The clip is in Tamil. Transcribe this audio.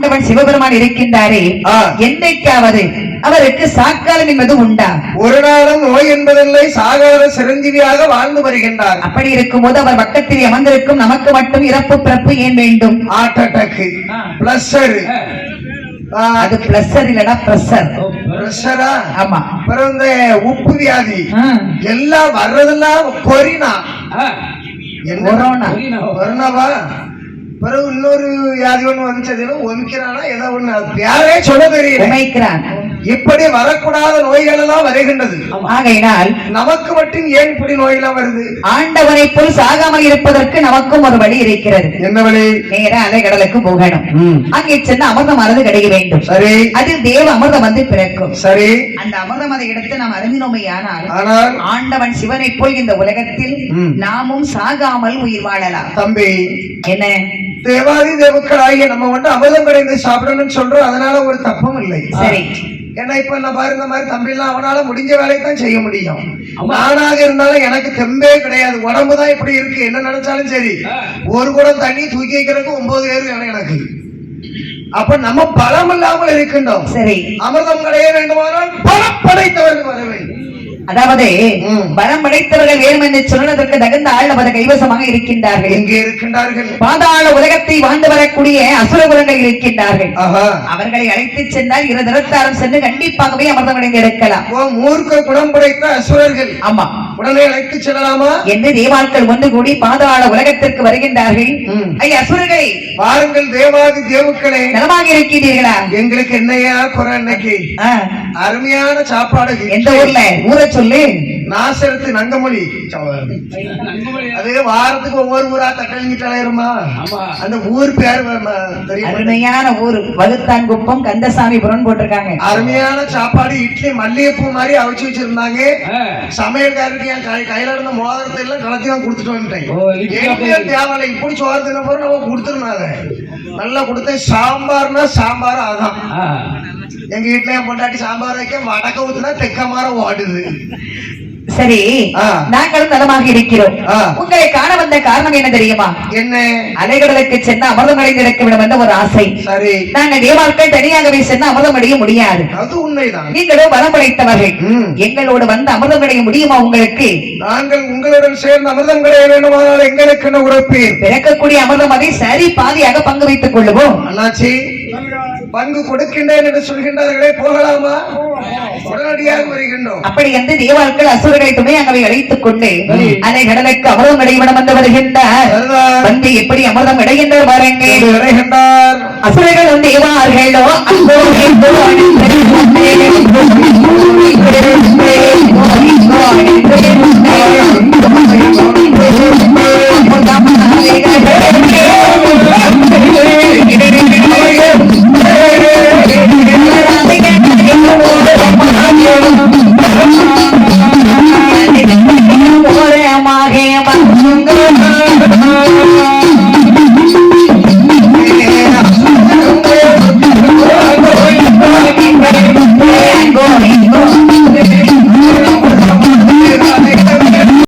ஆண்டவன் சிவபெருமான் இருக்கின்றாரே. என்றைக்காவது அவருக்கு சாக்காலம் என்பது உண்டா? ஒரு நாளும் நோய் என்பதில்லை சாகாத சிரஞ்சீவியாக வாழ்ந்து வருகின்றார். அப்படி இருக்கும்போது அவர் பக்கத்தில் அமர்ந்திருக்கும் நமக்கு மட்டும் இறப்பு பிறப்பு ஏன் வேண்டும்? ஹார்ட் அட்டாக் ஆ. பிளஸ்ஸர் அது பிளஸர் இல்லடா பிரஷர் பிரஷரா ஆமா. அப்புறம் இந்த உப்பு வியாதி. எல்லாம் வர்றதெல்லாம் கொரினா? கொரோனா. கொரோனாவா? பிறகு இன்னொரு வியாதி ஒண்ணு வந்துச்சது ஒமிக்கிறானா? ஏதோ ஒண்ணு. அது பேரே சொல்ல தெரியல. உமைக்கிறான் இப்படி வரக்கூடாத நோய்கள் எல்லாம் வருகின்றது ஆகையினால் நமக்கு மட்டும் ஏன் இப்படி நோய் எல்லாம் வருது? ஆண்டவனை போல் சாகாமல் இருப்பதற்கு நமக்கும் ஒரு வழி இருக்கிறது. என்ன வழி? நேர அலைகடலுக்கு போகணும். ம். அங்கே சென்று அமிர்தம் அறது கிடைக்க வேண்டும். சரி. அதில் தேவ அமிர்தம் வந்து பிறக்கும். சரி. அந்த அமிர்தம் அதை எடுத்து நாம் அருந்தினோமையானால் ஆனால் ஆண்டவன் சிவனை போல் இந்த உலகத்தில். நாமும் சாகாமல் உயிர் வாழலாம். தம்பி. என்ன? தேவாதி தேவக்களாகிய நம்ம வந்து அமிர்தம் கிடைந்து சாப்பிடணும்னு சொல்றோம். அதனால ஒரு தப்பும் இல்லை. சரி. ஏன்னா இப்ப நான் பாரு இந்த மாதிரி தம்பி எல்லாம் அவனால முடிஞ்ச வேலையை தான் செய்ய முடியும். நானாக இருந்தாலும் எனக்கு தெம்பே கிடையாது. உடம்பு தான் இப்படி இருக்கு. என்ன நினைச்சாலும் சரி. ஒரு குடம் தண்ணி தூக்கி வைக்கிறதுக்கு ஒன்பது பேர் வேணும் எனக்கு. அப்ப நம்ம பலம் இல்லாமல் இருக்கின்றோம். சரி. அமிர்தம் கிடைய வேண்டுமானால் பலம் படைத்தவர்கள் வர வேண்டும். அதாவது ம். பலம் படைத்தவர்கள் வேணும் என்று சொன்னதற்கு தகுந்த ஆள் நமது கைவசமாக இருக்கின்றார்கள். எங்கே இருக்கின்றார்கள்? பாதாள உலகத்தை வாழ்ந்து வரக்கூடிய அசுரகுலங்கள் இருக்கின்றார்கள். அவர்களை அழைத்து சென்றால் இரு தரத்தாரும் சென்று கண்டிப்பாகவே அமிர்தம் அடைந்து எடுக்கலாம். ஓ மூர்க்க குணம் படைத்த அசுரர்கள். ஆமா. உடனே அழைத்து செல்லலாமா? என்று தேவாட்கள் ஒன்று கூடி பாதாள உலகத்திற்கு வருகின்றார்கள். ஐயா அசுரர்களே. வாருங்கள் தேவாதி தேவுக்களே. நலமாக இருக்கின்றீர்களா எங்களுக்கு என்னையா குறை இன்னைக்கு அருமையான சாப்பாடு எந்த ஊர்ல? ஊரை சொல்லு. நாசரத்து நங்கமொழி அது வாரத்துக்கு ஒவ்வொரு ஊரா தட்டழிஞ்சிட்டு அலையுமா ஆமா. அந்த ஊர் பேர். அருமையான ஊர். வகுத்தான்குப்பம் கந்தசாமிபுரம் போட்டிருக்காங்க. அருமையான சாப்பாடு இட்லி மல்லிகைப்பூ மாதிரி அவிச்சு வச்சிருந்தாங்க. சமையல்காரருக்கு என் கை கையில இருந்த மோதிரத்தை எல்லாம் கலத்தி தான் கொடுத்துட்டு வந்துட்டேன். தேவையில்லை இப்படி சோறு தின போற நம்ம கொடுத்துருந்தோம் அதை. நல்லா கொடுத்தேன். சாம்பார்னா சாம்பார் அதான் ஆ. எங்க வீட்டுல என் பொண்டாட்டி சாம்பார் வைக்க வடக்க ஊத்துனா தெக்க மாற ஓடுது. சரி. நாங்களும் நலமாக இருக்கிறோம். உங்களை காண வந்த காரணம் என்ன தெரியுமா? என்ன? அலைகடலுக்கு சென்று அமிர்தம் அடைந்து இருக்க வேண்டும் என்ற ஒரு ஆசை. சரி. நாங்க தேவாட்கள் தனியாகவே சென்று அமிர்தம் அடைய முடியாது. அது உண்மைதான். நீங்களோ பலம் படைத்தவர்கள். எங்களோடு வந்து அமிர்தம் அடைய முடியுமா உங்களுக்கு? நாங்கள் உங்களுடன் சேர்ந்து அமிர்தம் கிடைய வேண்டுமானால் எங்களுக்கு என்ன உழைப்பீர் பிறக்கக்கூடிய அமிர்தம் அதை சரி பாதியாக பங்கு வைத்துக் கொள்ளுவோம். அண்ணாச்சி. பங்கு கொடுக்கின்றேன் என்று சொல்கின்றார்களே போகலாமா? உடனடியாக வருகின்றோம். அப்படி என்று தேவாட்கள் அசுரர்களை துணையாகவே அழைத்துக் கொண்டு. அலை கடலுக்கு அமிர்தம் அடைவிடம் வந்து வருகின்றார். வந்து எப்படி அமிர்தம் அடைகின்றார் பாருங்க அசுரர்கள் வந்து அடித்தடி Thank you.